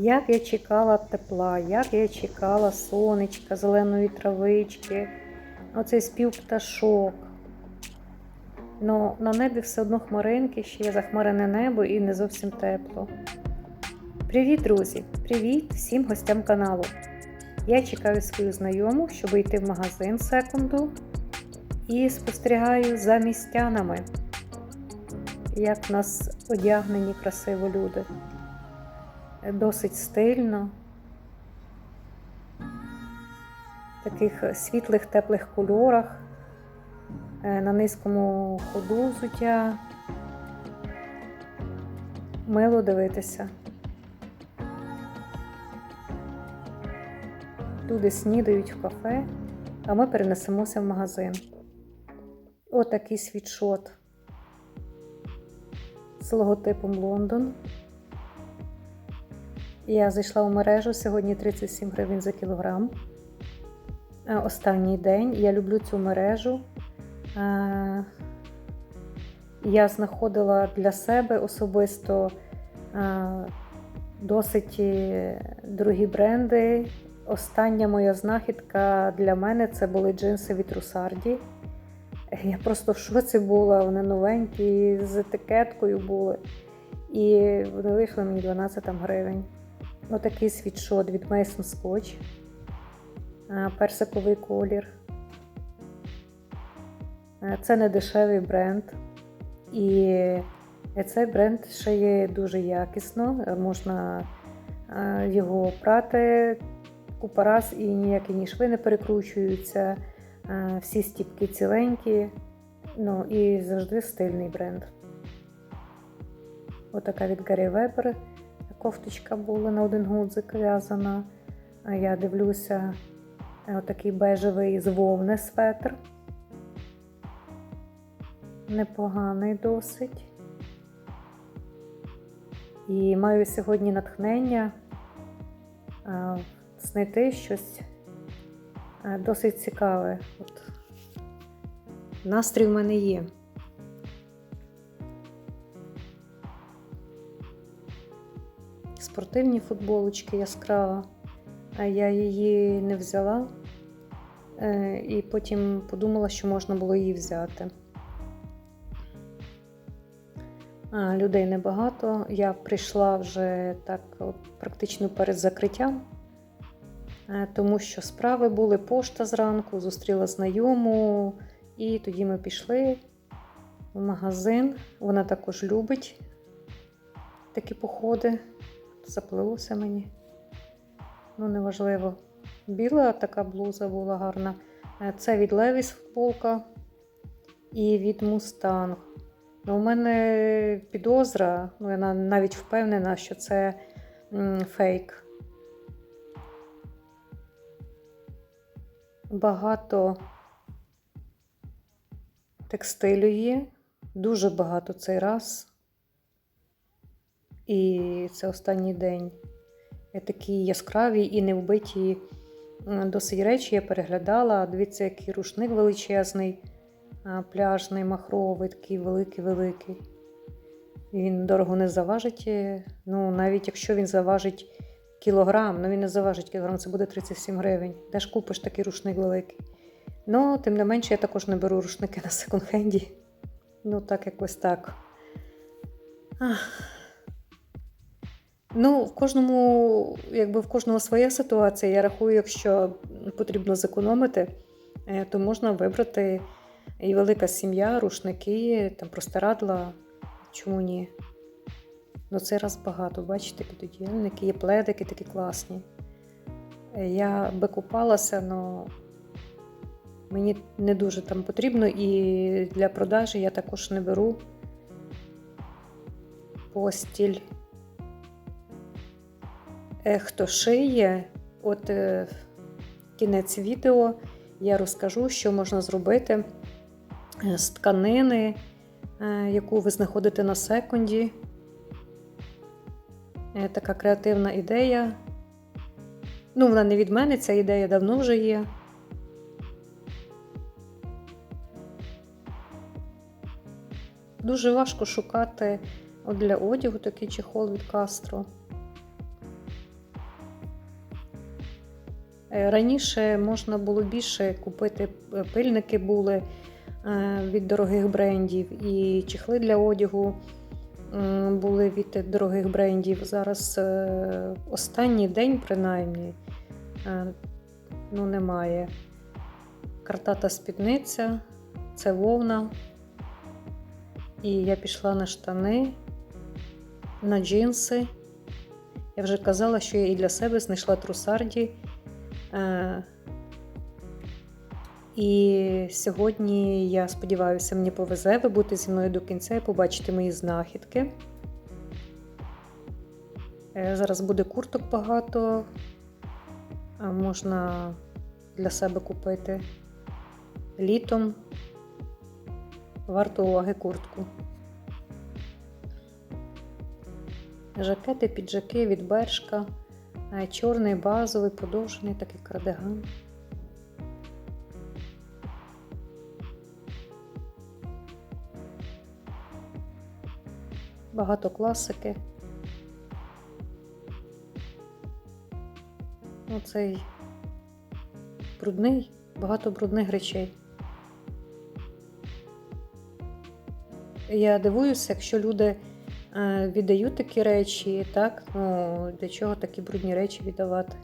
Як я чекала тепла, як я чекала сонечка, зеленої травички, оцей спів пташок. Ну, на небі все одно хмаринки, ще є захмарене небо і не зовсім тепло. Привіт, друзі! Привіт всім гостям каналу. Я чекаю свою знайому, щоб йти в магазин секунду і спостерігаю за містянами, як в нас одягнені красиво люди. Досить стильно, в таких світлих теплих кольорах, е, на низькому ходу взуття. Мило дивитися. Люди снідають в кафе, а ми перенесемося в магазин. Отакий світшот з логотипом Лондон. Я зайшла у мережу сьогодні 37 гривень за кілограм. Е, Останній день. Я люблю цю мережу. Е, Я знаходила для себе особисто е, досить дорогі бренди. Остання моя знахідка для мене це були джинси від Русарді. Я просто в шоці була, вони новенькі, з етикеткою були. І вони вийшли мені 12 гривень. Отакий світшот від Mason Scotch. Персиковий колір. Це не дешевий бренд. І цей бренд ще є дуже якісно. Можна його прати купа раз і ніякі ні шви не перекручуються. Всі стіпки ціленькі. Ну і завжди стильний бренд. Отака від Гаррі Вебер кофточка була на один гудзик в'язана. Я дивлюся, е, отакий бежевий з вовни светр. Непоганий досить. І маю сьогодні натхнення е, знайти щось е, досить цікаве. От. Настрій в мене є. Спортивні футболочки яскрава, а я її не взяла. Е, І потім подумала, що можна було її взяти. Людей небагато. Я прийшла вже так от, практично перед закриттям, е, тому що справи були пошта зранку, зустріла знайому, і тоді ми пішли в магазин. Вона також любить такі походи заплилося мені. Ну, неважливо. Біла така блуза була гарна. Е, Це від Левіс футболка і від Мустанг. Ну, у мене підозра, ну, я навіть впевнена, що це фейк. Багато текстилю є, дуже багато цей раз. І це останній день. Такі яскраві і невбиті досить речі я переглядала. Дивіться, який рушник величезний, пляжний, махровий, такий великий-великий. Він дорого не заважить. Ну, навіть якщо він заважить кілограм, ну він не заважить кілограм, це буде 37 гривень. Де ж купиш такий рушник великий? Ну, тим не менше, я також не беру рушники на секонд-хенді. Ну, так якось так. Ах. Ну, в кожному, якби в кожного своя ситуація. Я рахую, якщо потрібно зекономити, е, то можна вибрати і велика сім'я, рушники, там простирадла. Чому ні? Ну, цей раз багато, бачите, підодіяльники, є пледики такі класні. Е, Я би купалася, але мені не дуже там потрібно, і для продажі я також не беру постіль. Е, Хто шиє, от е, кінець відео я розкажу, що можна зробити е, з тканини, яку ви знаходите на секунді. Така креативна ідея. Ну, вона не від мене, ця ідея давно вже є. Дуже важко шукати для одягу такий чехол від Кастро. Раніше можна було більше купити е, пильники були е, від дорогих брендів, і чехли для одягу були від дорогих брендів. Зараз е, останній день, принаймні, е, ну, немає. Картата спідниця, це вовна. І я пішла на штани, на джинси. Я вже казала, що я і для себе знайшла трусарді. Е, І сьогодні я сподіваюся, мені повезе. Ви будете зі мною до кінця і побачите мої знахідки. Е, Зараз буде курток багато. Можна для себе купити літом. Варто уваги куртку. Жакети, піджаки від бершка. Чорний базовий, подовжений такий кардиган. Багато класики. Оцей брудний, багато брудних речей. Я дивуюся, якщо люди е, віддають такі речі, так? Ну, для чого такі брудні речі віддавати?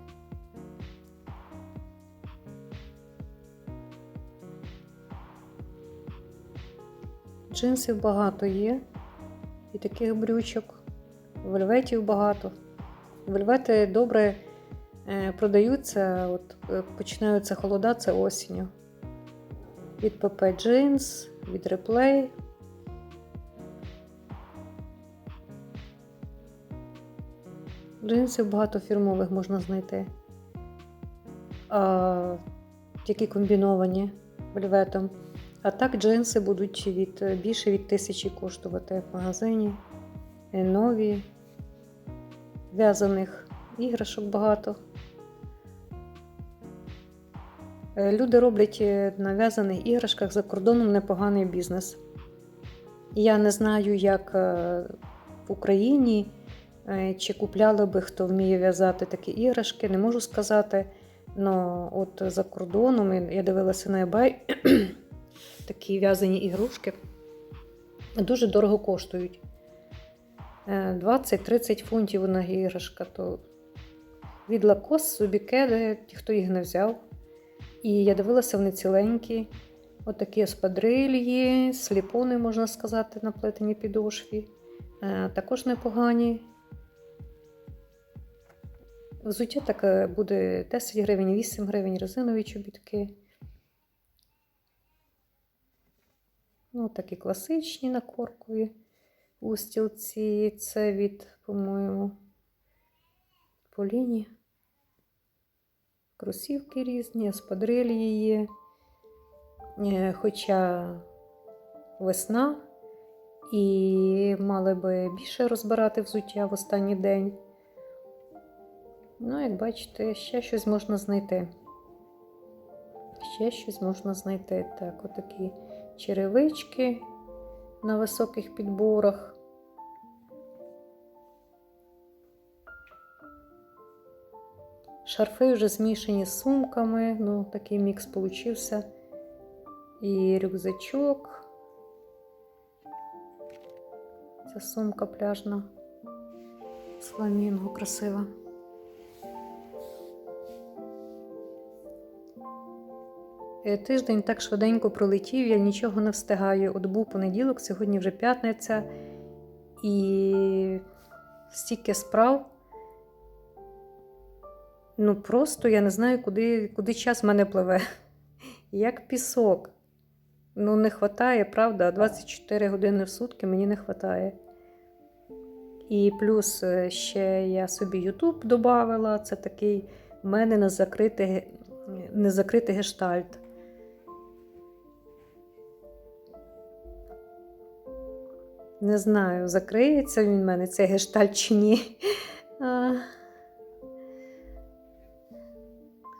Джинсів багато є, і таких брючок, вельветів багато. Вельвети добре е, продаються, от е, починаються холода, це осінню. Від PP Jeans, від Replay. Джинсів багато фірмових можна знайти. А, які комбіновані вельветом. А так джинси будуть від, більше від тисячі коштувати в магазині. Е, Нові, в'язаних іграшок багато. Е, Люди роблять е, на в'язаних іграшках за кордоном непоганий бізнес. Я не знаю, як в Україні. Е, Чи купляли би хто вміє в'язати такі іграшки, не можу сказати. Но от за кордоном я дивилася на eBay, такі в'язані ігрушки дуже дорого коштують. Е, 20-30 фунтів одна іграшка. То від лакос собі кеди, ті, хто їх не взяв. І я дивилася, вони ціленькі. Отакі еспадрильї, сліпони, можна сказати, на плетеній підошві. Е, Також непогані. Взуття таке буде 10 гривень, 8 гривень, резинові чобітки. Ну, такі класичні на коркові устілці. Це від, по-моєму, Поліні. Кросівки різні, спадрилі є. Е, Хоча весна, і мали би більше розбирати взуття в останній день. Ну, як бачите, ще щось можна знайти. Ще щось можна знайти. Так, отакі черевички на високих підборах. Шарфи вже змішані з сумками, ну, такий мікс получився. І рюкзачок. Ця сумка пляжна. З красива. Тиждень так швиденько пролетів, я нічого не встигаю. От був понеділок, сьогодні вже п'ятниця, і стільки справ. Ну, просто я не знаю, куди, куди час мене пливе. Як пісок. Ну, не вистачає, правда, 24 години в сутки мені не вистачає. І плюс е, ще я собі YouTube додавала. Це такий в мене незакритий, незакритий гештальт. Не знаю, закриється він в мене цей гештальт чи ні.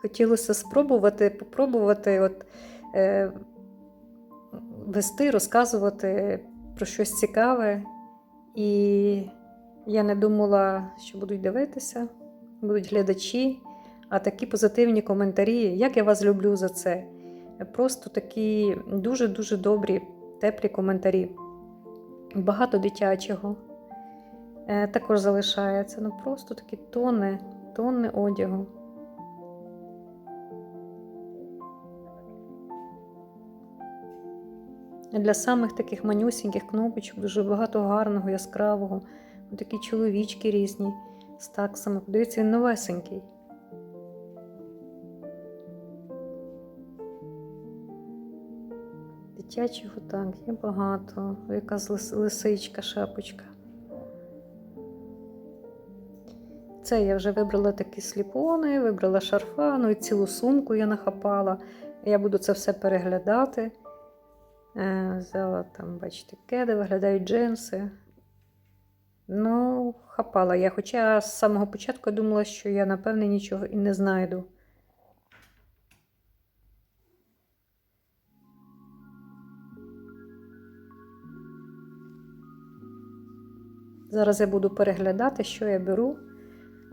Хотілося спробувати, попробувати от, е, вести, розказувати про щось цікаве. І я не думала, що будуть дивитися, будуть глядачі. А такі позитивні коментарі, як я вас люблю за це. Просто такі дуже-дуже добрі, теплі коментарі. Багато дитячого е, також залишається. Ну просто такі тони, тонни одягу. Для самих таких манюсіньких кнопочок дуже багато гарного, яскравого. Такі чоловічки різні з таксами. Подивіться, він новесенький. Дитячих так, є багато. Якась лис- лисичка, шапочка. Це я вже вибрала такі сліпони, вибрала шарфа, ну і цілу сумку я нахапала. Я буду це все переглядати. Е, Взяла там, бачите, кеди, виглядають джинси. Ну, хапала я. Хоча з самого початку думала, що я, напевне, нічого і не знайду. Зараз я буду переглядати, що я беру.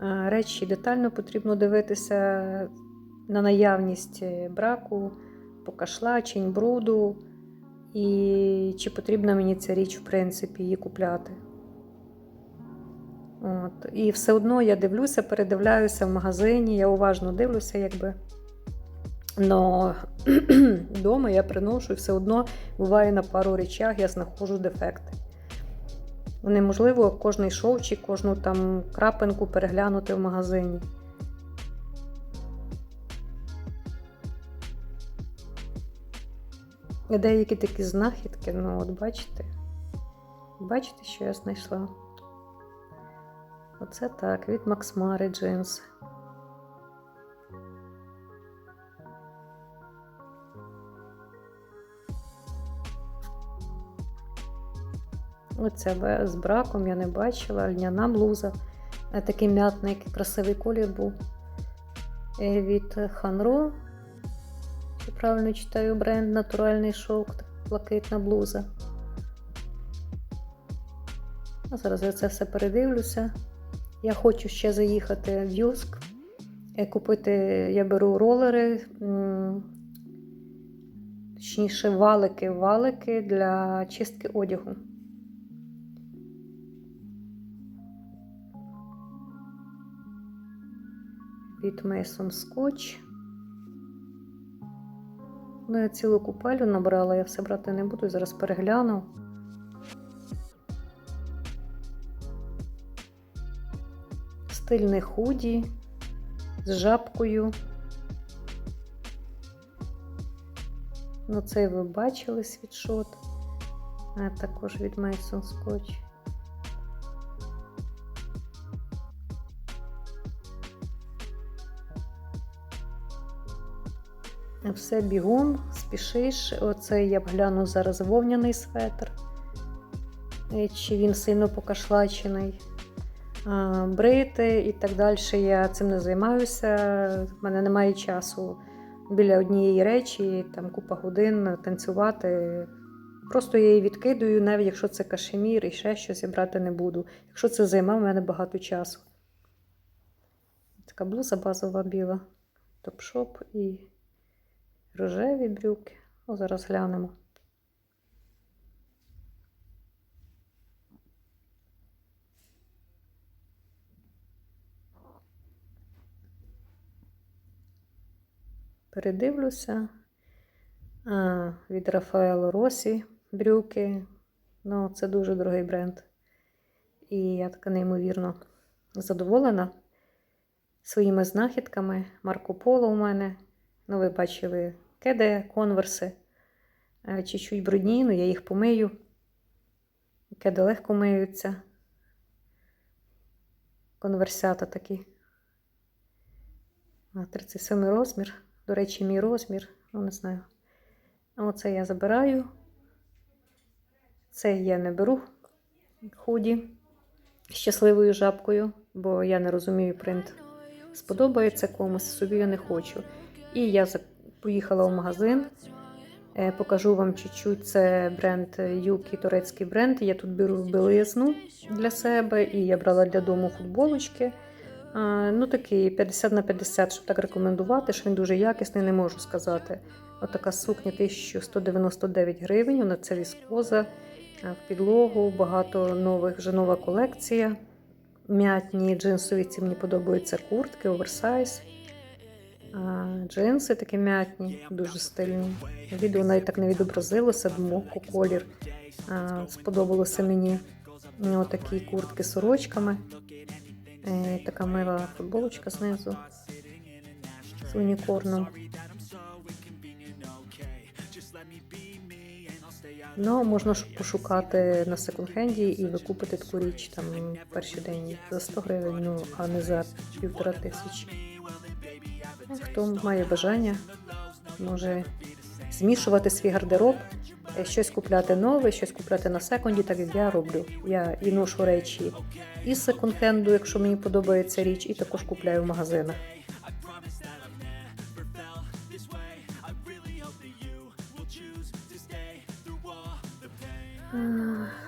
Е, Речі детально потрібно дивитися на наявність браку, покашлачень, бруду. І чи потрібна мені ця річ, в принципі, її купляти. От. І все одно я дивлюся, передивляюся в магазині, я уважно дивлюся, якби. Но вдома я приношу і все одно буває на пару речах, я знаходжу дефекти. Неможливо кожний шовчик, кожну там крапинку переглянути в магазині. Деякі такі знахідки, ну от бачите? Бачите, що я знайшла? Оце так, від Максмари джинси. Оце з браком я не бачила, льняна блуза. Е, Такий м'ятний, красивий колір був. Е, Від Ханро. Чи правильно читаю бренд натуральний шовк, така блакитна блуза. А зараз я це все передивлюся. Я хочу ще заїхати в Юск. е, Купити, я беру ролери, точніше, валики, валики для чистки одягу. Від Mason Scotch. Ну, я цілу купелю набрала, я все брати не буду, зараз перегляну. Стильне худі з жабкою. Ну, цей ви бачили світшот. А також від Mason Scotch. Все бігом, спішиш. Оце я гляну зараз вовняний светр. Е, Чи він сильно покашлачений. Брити і так далі. Я цим не займаюся. В мене немає часу біля однієї речі, там купа годин танцювати. Просто я її відкидаю, навіть якщо це кашемір і ще щось я брати не буду. Якщо це займе, в мене багато часу. Така блуза базова біла, топ-шоп і рожеві брюки. О, зараз глянемо. Передивлюся. А, від Рафаело Росі брюки. Ну, це дуже дорогий бренд. І я така неймовірно задоволена своїми знахідками. Марко Поло у мене. Ну, ви бачили кеди, конверси. Е, Чуть-чуть брудні, ну я їх помию. Кеди легко миються. Конверсята такі. А, 37 розмір. До речі, мій розмір. Ну, не знаю. Оце я забираю. Це я не беру худі з щасливою жабкою, бо я не розумію принт. Сподобається комусь, собі я не хочу. І я поїхала в магазин. Е, Покажу вам чуть-чуть. Це бренд Юкі, турецький бренд. Я тут беру білизну для себе, і я брала для дому футболочки. Ну, такий 50 на 50, щоб так рекомендувати, що він дуже якісний, не можу сказати. Отака сукня 1199 гривень, вона це віскоза, в підлогу, багато нових, вже нова колекція. М'ятні джинсові ці мені подобаються куртки, оверсайз. Джинси такі м'ятні, дуже стильні. Відео навіть так не відобразилося, думок колір. Сподобалося мені отакі куртки з сорочками. Е, така мила футболочка знизу з унікорном. Ну, можна пошукати на секонд-хенді і викупити таку річ там перший день за 100 гривень, ну а не за півтора тисячі. Хто має бажання, може змішувати свій гардероб, е, щось купляти нове, щось купляти на секунді, так як я роблю. Я і ношу речі із секонд-хенду, якщо мені подобається річ, і також купляю в магазинах. Ах,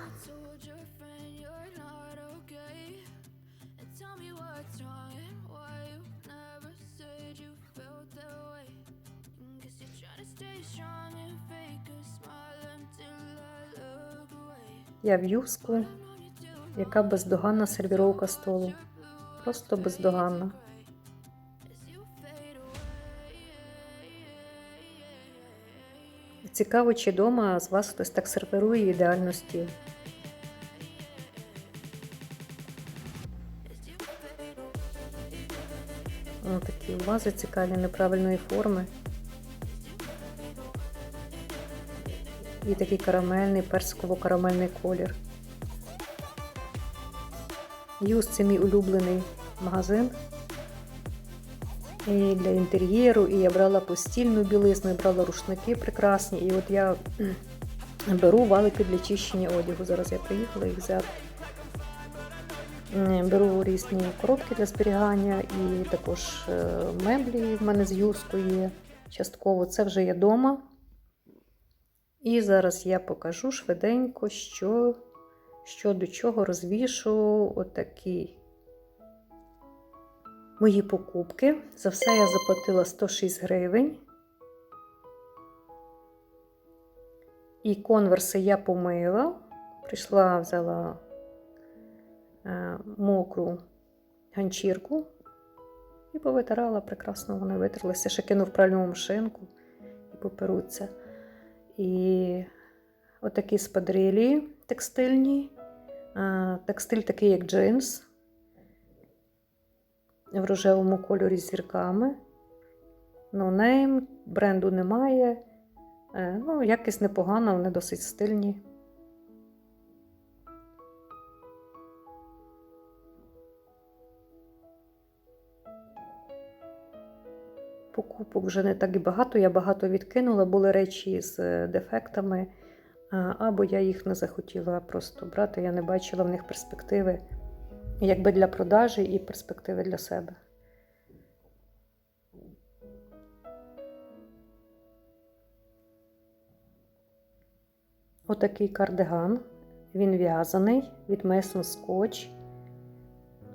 Я в юску, яка бездоганна сервіровка столу. Просто бездоганна. Цікаво, чи вдома з вас хтось так сервірує ідеально стіл. О, такі вази цікаві неправильної форми. І такий карамельний, персиково-карамельний колір. Юз це мій улюблений магазин. І для інтер'єру, і я брала постільну білизну, і брала рушники прекрасні. І от я беру валики для чищення одягу. Зараз я приїхала їх взяти. Беру різні коробки для зберігання і також е, меблі в мене з юскою є частково. Це вже є вдома. І зараз я покажу швиденько, що, що до чого розвішу отакі мої покупки. За все я заплатила 106 гривень. І конверси я помила. Прийшла, взяла е, мокру ганчірку і повитирала прекрасно, вони витерлися. Ще кину в пральну машинку і поперуться. І отакі спадрилі текстильні. Текстиль такий, як джинс в рожевому кольорі з зірками. No name, бренду немає. Е, Ну, якість непогана, вони досить стильні. Покупок вже не так і багато. Я багато відкинула, були речі з е, дефектами, або я їх не захотіла просто брати. Я не бачила в них перспективи якби для продажі і перспективи для себе. Отакий кардиган. Він в'язаний від Mason Scotch,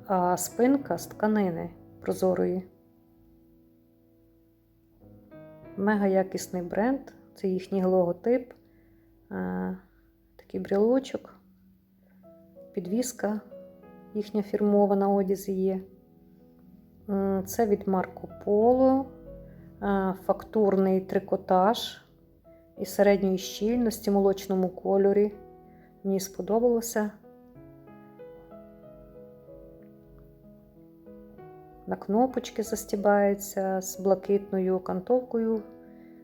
а спинка з тканини прозорої. Мега якісний бренд. Це їхній логотип. Такий брелочок, підвіска їхня фірмова на одязі є. Це від Марко Поло, фактурний трикотаж із середньої щільності, молочному кольорі. Мені сподобалося. На кнопочки застібається з блакитною окантовкою.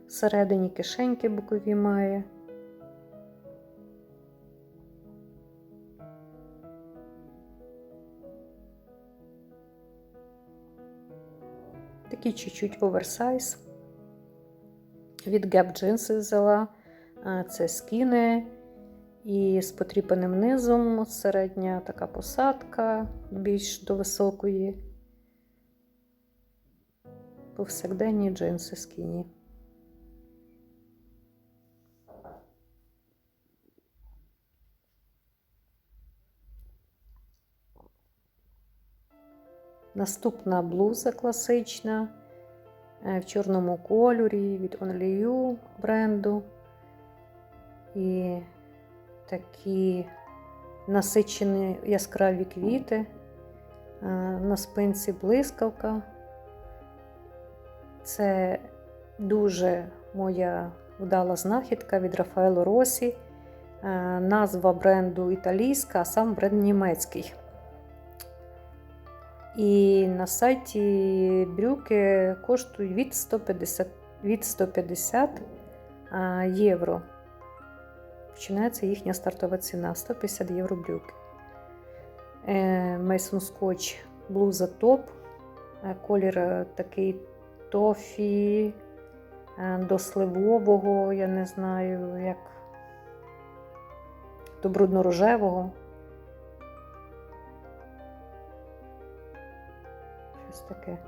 Всередині кишеньки бокові має. Такий чуть-чуть оверсайз. Від Gap джинси взяла. Це скіни і з потріпаним низом середня така посадка більш до високої. Повсякденні джинси скіні. Наступна блуза класична е, в чорному кольорі від Only You бренду. І такі насичені яскраві квіти. Е, На спинці блискавка. Це дуже моя вдала знахідка від Рафаело Росі. Е, Назва бренду італійська, а сам бренд німецький. І на сайті брюки коштують від 150, від 150 а, євро. Починається їхня стартова ціна 150 євро брюки. Мейсон Скотч блуза топ. Е, Колір е, такий тофі е, до сливового, я не знаю, як до брудно-рожевого. Щось таке.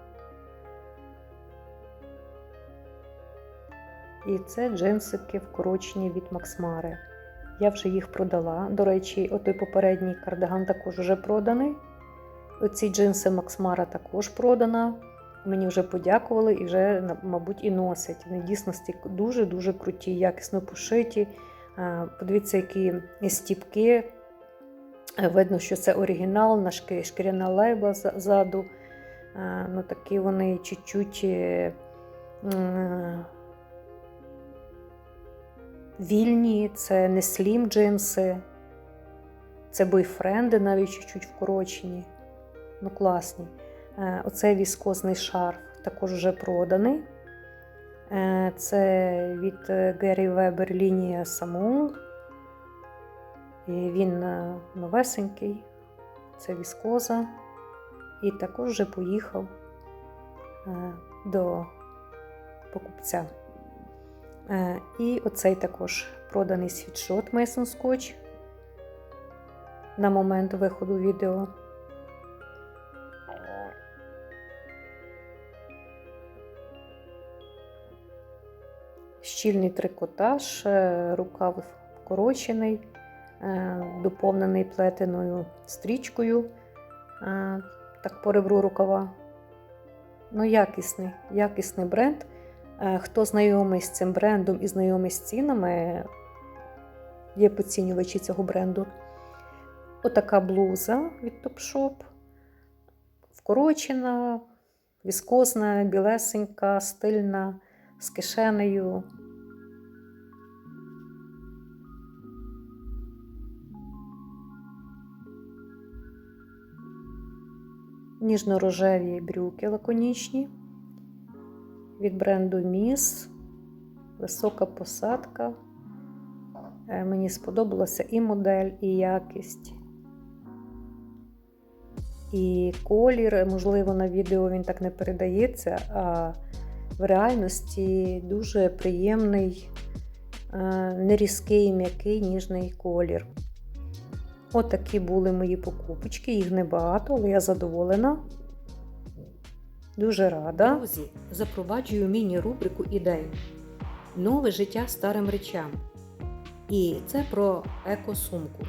І це джинсики вкорочені від Максмари. Я вже їх продала. До речі, отой попередній кардиган також вже проданий. Оці джинси Максмара також продана. Мені вже подякували і вже, мабуть, і носять. Вони дійсності дуже-дуже круті, якісно пошиті. Подивіться, які стіпки. Е, Видно, що це оригінал, на шкіряна лейба ззаду. Ну, такі вони чуть-чуть е, вільні, це не слім джинси, це бойфренди навіть чуть-чуть вкорочені. Ну, класні. Е, Оцей віскозний шарф також вже проданий. Е, Це від Гері Вебер лінія Саму. Він е, новесенький, це віскоза. І також вже поїхав е, до покупця. Е, І оцей також проданий світшот Mason Scotch на момент виходу відео. Щільний трикотаж, е, рукав вкорочений, е, доповнений плетеною стрічкою, е, так по ребру рукава. Ну, якісний, якісний бренд. Хто знайомий з цим брендом і знайомий з цінами, є поцінювачі цього бренду. Отака блуза від Topshop. Вкорочена, віскозна, білесенька, стильна, з кишенею. Ніжно-рожеві брюки лаконічні від бренду Міс. Висока посадка. Е, Мені сподобалася і модель, і якість. І колір, можливо, на відео він так не передається, а в реальності дуже приємний, е, нерізкий, м'який, ніжний колір. Отакі були мої покупочки, їх небагато, але я задоволена. Дуже рада. Друзі, запроваджую міні-рубрику ідей. Нове життя старим речам. І це про екосумку.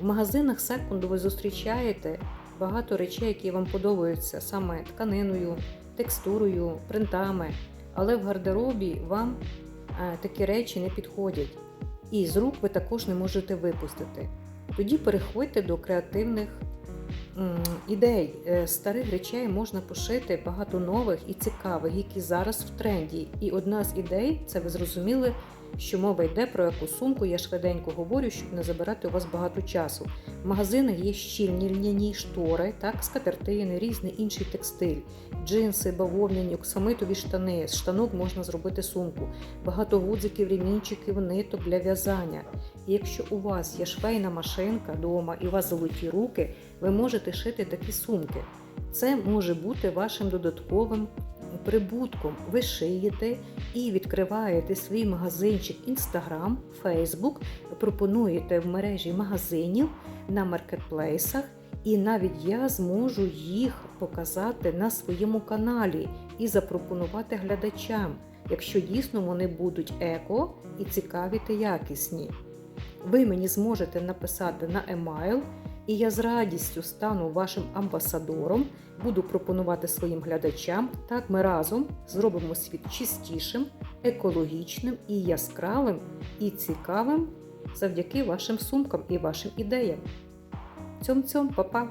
В магазинах секунду ви зустрічаєте багато речей, які вам подобаються саме тканиною, текстурою, принтами. Але в гардеробі вам е, такі речі не підходять. І з рук ви також не можете випустити. Тоді переходьте до креативних ідей. Е, старих речей можна пошити багато нових і цікавих, які зараз в тренді. І одна з ідей, це ви зрозуміли, що мова йде про яку сумку. Я швиденько говорю, щоб не забирати у вас багато часу. В магазинах є щільні льняні штори, так, скатертини, різний інший текстиль, джинси, бавовняні, оксамитові штани. З штанок можна зробити сумку, багато гудзиків, ремінчиків, ниток для в'язання. І якщо у вас є швейна машинка вдома і у вас золоті руки, ви можете шити такі сумки. Це може бути вашим додатковим прибутком. Ви шиєте і відкриваєте свій магазинчик Instagram, Facebook, пропонуєте в мережі магазинів на маркетплейсах, і навіть я зможу їх показати на своєму каналі і запропонувати глядачам, якщо дійсно вони будуть еко і цікаві та якісні. Ви мені зможете написати на емайл, І я з радістю стану вашим амбасадором, буду пропонувати своїм глядачам. Так ми разом зробимо світ чистішим, екологічним і яскравим, і цікавим завдяки вашим сумкам і вашим ідеям. Цьом-цьом, па-па!